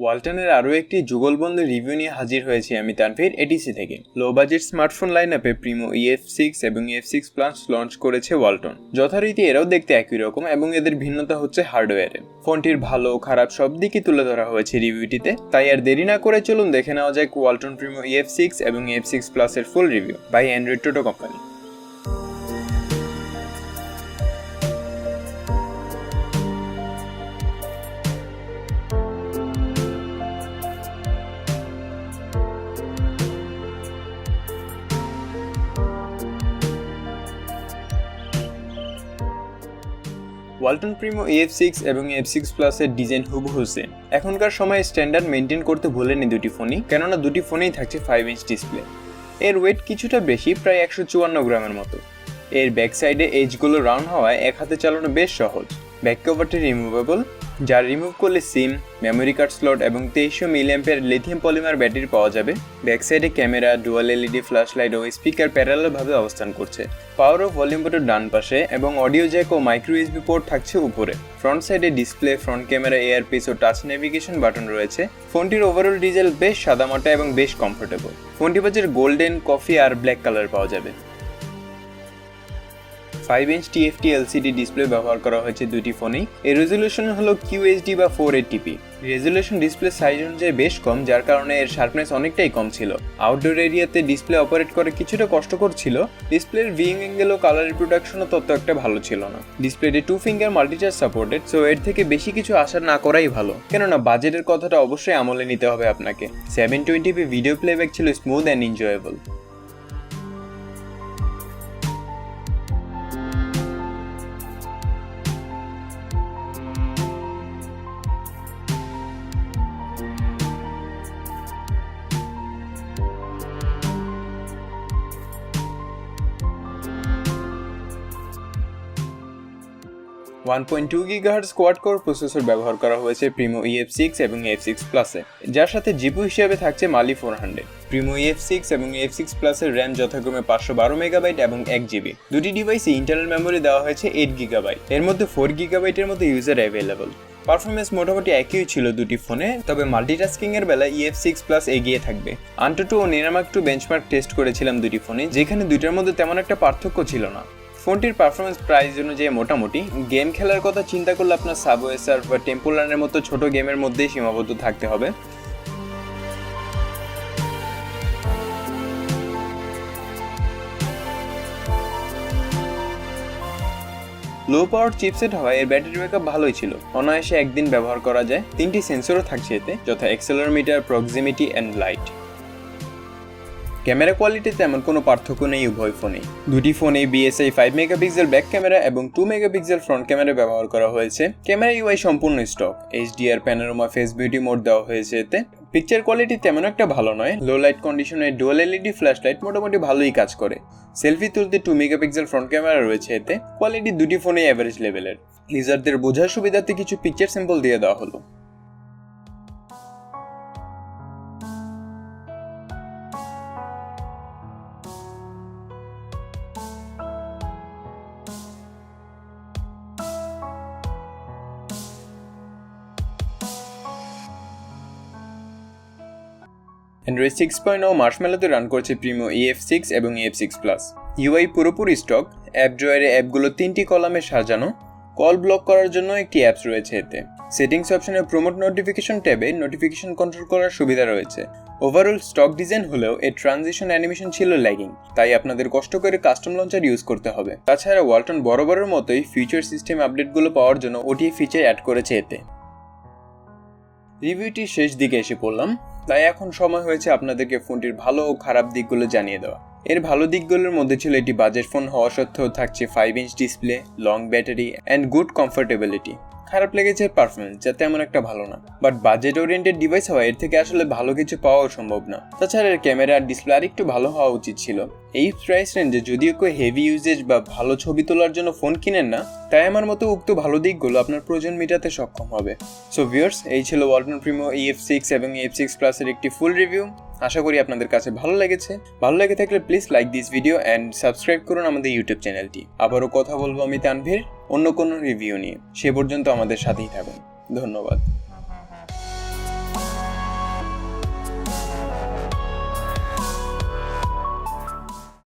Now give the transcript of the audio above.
ওয়ালটনের আরও একটি যুগলবন্ধু রিভিউ নিয়ে হাজির হয়েছি আমি তানভীর এটিসি থেকে। লো বাজেট স্মার্টফোন লাইন আপে প্রিমো ইএফ সিক্স এবং ইএফ সিক্স প্লাস লঞ্চ করেছে ওয়ালটন। যথারীতি এরাও দেখতে একই রকম এবং এদের ভিন্নতা হচ্ছে হার্ডওয়্যারে। ফোনটির ভালো, খারাপ সব দিকই তুলে ধরা হয়েছে রিভিউটিতে। তাই আর দেরি না করে চলুন দেখে নেওয়া যাক ওয়ালটন প্রিমো ইএফ সিক্স এবং ইএফ সিক্স প্লাসের full review by Android toto company Walton Primo F six এবং এফ সিক্স প্লাসের ডিজাইন হুবহু হুসেন এখনকার সময় স্ট্যান্ডার্ড মেনটেন করতে ভোলেনি দুটি ফোনই কেননা দুটি ফোনেই থাকছে ফাইভ ইঞ্চ ডিসপ্লে এর ওয়েট কিছুটা বেশি, প্রায় একশো চুয়ান্ন গ্রামের মতো। এর ব্যাক সাইডে এজগুলো রাউন্ড হওয়ায় এক হাতে চালানো বেশ সহজ। ব্যাক কভারটি রিমুভেবল যা রিমুভ করলে সিম মেমোরি কার্ড স্লট এবং তেইশশো মিলিয়াম্পের লিথিয়াম পলিমার ব্যাটারি পাওয়া যাবে। ব্যাক সাইডে camera dual LED flash light ও স্পিকার প্যারালালভাবে অবস্থান করছে। পাওয়ার ও ভলিউম বোর্ডের ডান পাশে এবং অডিও জ্যাক ও মাইক্রো ইউএসবি পোর্ট থাকছে উপরে। ফ্রন্ট সাইডে ডিসপ্লে ফ্রন্ট ক্যামেরা এয়ারপিস ও টাচ নেভিগেশন বাটন রয়েছে। ফোনটির ওভারঅল ডিজেল বেশ সাদামাটা এবং বেশ কমফোর্টেবল ফোনটি বাজার গোল্ডেন কফি আর ব্ল্যাক কালার পাওয়া যাবে। Five inch TFT LCD display ব্যবহার করা হয়েছে দুটি ফোনেই এর রেজলিউশন হলো কিউএইচডি বা four eighty p resolution display size অনুযায়ী বেশ কম, যার কারণে এর শার্পনেস অনেকটাই কম ছিল। আউটডোর এরিয়াতে ডিসপ্লে অপারেট করে কিছুটা কষ্টকর ছিল। ডিসপ্লের ভিং অ্যাঙ্গেল ও কালার রিপ্রোডাকশনও তত একটা ভালো ছিল না। ডিসপ্লেতে two finger multitouch supported so এর থেকে বেশি কিছু আশা না করাই ভালো। কেননা বাজেটের কথাটা অবশ্যই আমলে নিতে হবে আপনাকে। সেভেন টোয়েন্টি ভিডিও প্লেব্যাক ছিল smooth and enjoyable one point two gigahertz quad core processor ব্যবহার করা হয়েছে প্রিমো ইএফ সিক্স এবং এফ সিক্স প্লাসে যার সাথে জিপু হিসেবে থাকছে Mali four hundred Primo EF six এবং এফ সিক্স প্লাসের র্যাম যথাক্রমে পাঁচশো বারো এবং এক জিবি দুটি ডিভাইসে ইন্টারনাল মেমোরি দেওয়া হয়েছে এইট গিগাবাইট এর মধ্যে ফোর গিগাবাইটের মতো ইউজার অ্যাভেলেবল পারফরমেন্স মোটামুটি একই ছিল দুটি ফোনে তবে মাল্টিটাস্কিং এর বেলা ইএফ সিক্স প্লাস এগিয়ে থাকবে। আন্টো ও নেনামাক টু বেঞ্চমার্ক টেস্ট করেছিলাম দুটি ফোনে যেখানে দুইটার মধ্যে তেমন একটা পার্থক্য ছিল না। ফোনটির পারফরমেন্স প্রাইস অনুযায়ী মোটামুটি গেম খেলার কথা চিন্তা করলে আপনার সাবওয়ে সার্ফ বা টেম্পল রানের মতো ছোট গেমের মধ্যেই সীমাবদ্ধ থাকতে হবে। লো পাওয়ার চিপসেট হওয়ায় এর ব্যাটারি ব্যাকআপ ভালোই ছিল। অনায়াসে একদিন ব্যবহার করা যায়। তিনটি সেন্সরও থাকছে এতে, যথা accelerometer proximity and light camera কোয়ালিটিতে তেমন কোনো পার্থক্য নেই, উভয় ফোনে দুটি ফোনে BSI five megapixel back camera এবং টু মেগাপিক্সেল ফ্রন্ট ক্যামেরা ব্যবহার করা হয়েছে। ক্যামেরা ইউআই সম্পূর্ণ stock HDR panorama face beauty mode দেওয়া হয়েছে এতে। পিকচার কোয়ালিটি তেমন একটা ভালো নয়। লো লাইট কন্ডিশনে ডুয়াল এলইডি ফ্ল্যাশ লাইট মোটামুটি ভালোই কাজ করে। সেলফি তুলতে টু মেগাপিক্সেল ফ্রন্ট ক্যামেরা রয়েছে এতে। কোয়ালিটি দুটি ফোনে অ্যাভারেজ লেভেলের ইউজারদের বোঝার সুবিধার্থে কিছু পিকচার স্যাম্পল দিয়ে দেওয়া হলো। অ্যান্ড্রয়েড সিক্স পয়েন্ট ও মার্শমেলোতে রান করছে প্রিমো ইএফ সিক্স এবং ইএফ সিক্স প্লাস ইউআই পুরোপুরি স্টক অ্যাপ ড্রয়ারে অ্যাপগুলো তিনটি কলামে সাজানো। কল ব্লক করার জন্য একটি অ্যাপস রয়েছে এতে। সেটিংস অপশনে প্রমোট নোটিফিকেশন ট্যাবে নোটিফিকেশন কন্ট্রোল করার সুবিধা রয়েছে। ওভারঅল স্টক ডিজাইন হলেও এর ট্রানজিশন অ্যানিমেশন ছিল ল্যাগিং তাই আপনাদের কষ্ট করে কাস্টম লঞ্চার ইউজ করতে হবে। তাছাড়া ওয়ালটন বরাবরের মতোই ফিউচার সিস্টেম আপডেটগুলো পাওয়ার জন্য ওটিএ ফিচার অ্যাড করেছে এতে। রিভিউটির শেষ দিকে এসে পড়লাম। তাই এখন সময় হয়েছে আপনাদেরকে ফোনটির ভালো ও খারাপ দিকগুলো জানিয়ে দেওয়া। এর ভালো দিকগুলোর মধ্যে ছিল এটি বাজেট ফোন হওয়া সত্ত্বেও থাকছে five inch display long battery and good comfortability খারাপ লেগেছে পারফরমেন্স যা তেমন একটা ভালো না। বাট বাজেট ওরিয়েন্টেড ডিভাইস হওয়া, এর থেকে আসলে ভালো কিছু পাওয়াও সম্ভব না। তাছাড়া এর ক্যামেরা আর ডিসপ্লে আর একটু ভালো হওয়া উচিত ছিল। এই প্রাইস রেঞ্জে যদিও কেউ হেভি ইউজেজ বা ভালো ছবি তোলার জন্য ফোন কিনেন না, তাই আমার মতো উক্ত ভালো দিকগুলো আপনার প্রয়োজন মেটাতে সক্ষম হবে। সো ভিউয়ার্স এই ছিল ওয়ালটন প্রিমো ইএফ সিক্স এবং ইএফ সিক্স প্লাসের একটি ফুল রিভিউ আশা করি আপনাদের কাছে ভালো লেগেছে। ভালো লেগে থাকলে please like this video and subscribe করুন আমাদের ইউটিউব চ্যানেলটি আবারও কথা বলব আমি তানভীর। অন্য কোনো রিভিউ নিয়ে। সে পর্যন্ত আমাদের সাথেই থাকুন। ধন্যবাদ।